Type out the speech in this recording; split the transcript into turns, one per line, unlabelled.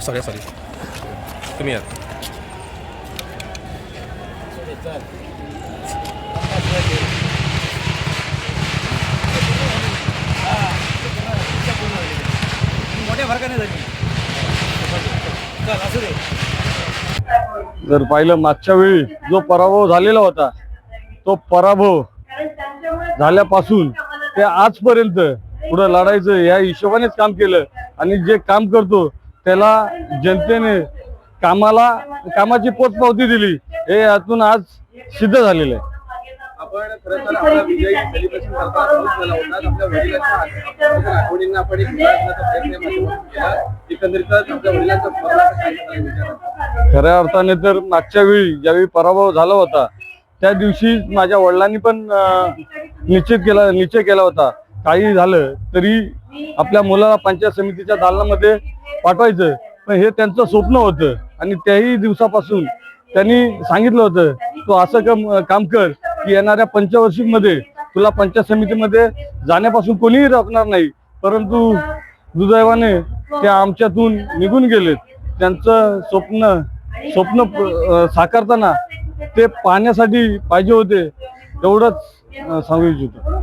Sorry sorry तुम्ही या
जर पाहिलं मागच्या वेळी जो पराभव झालेला होता तो पराभव झाल्यापासून ते आजपर्यंत पुढं लढायचं या हिशोबानेच काम केलं. आणि जे काम करतो त्याला जनतेने कामाला कामाची पोचपावती दिली. हे यातून आज सिद्ध झालेलं आहे? खऱ्या अर्थाने तर मागच्या वेळी ज्यावेळी पराभव झाला होता त्या दिवशी माझ्या वडिलांनी पण निश्चित केला निश्चय केला होता. काही झालं तरी आपल्या मुलाला पंचायत समितीच्या दालनामध्ये पाठवायचं. पण हे त्यांचं स्वप्न होतं. आणि त्याही दिवसापासून त्यांनी सांगितलं होतं तू असं कम काम कर की येणाऱ्या पंचवर्षीमध्ये तुला पंचायत समितीमध्ये जाण्यापासून कोणीही रोखणार नाही. परंतु दुर्दैवाने ते आमच्यातून निघून गेलेत. त्यांचं स्वप्न स्वप्न साकारताना ते पाहण्यासाठी पाहिजे होते एवढंच सांगू इच्छितो.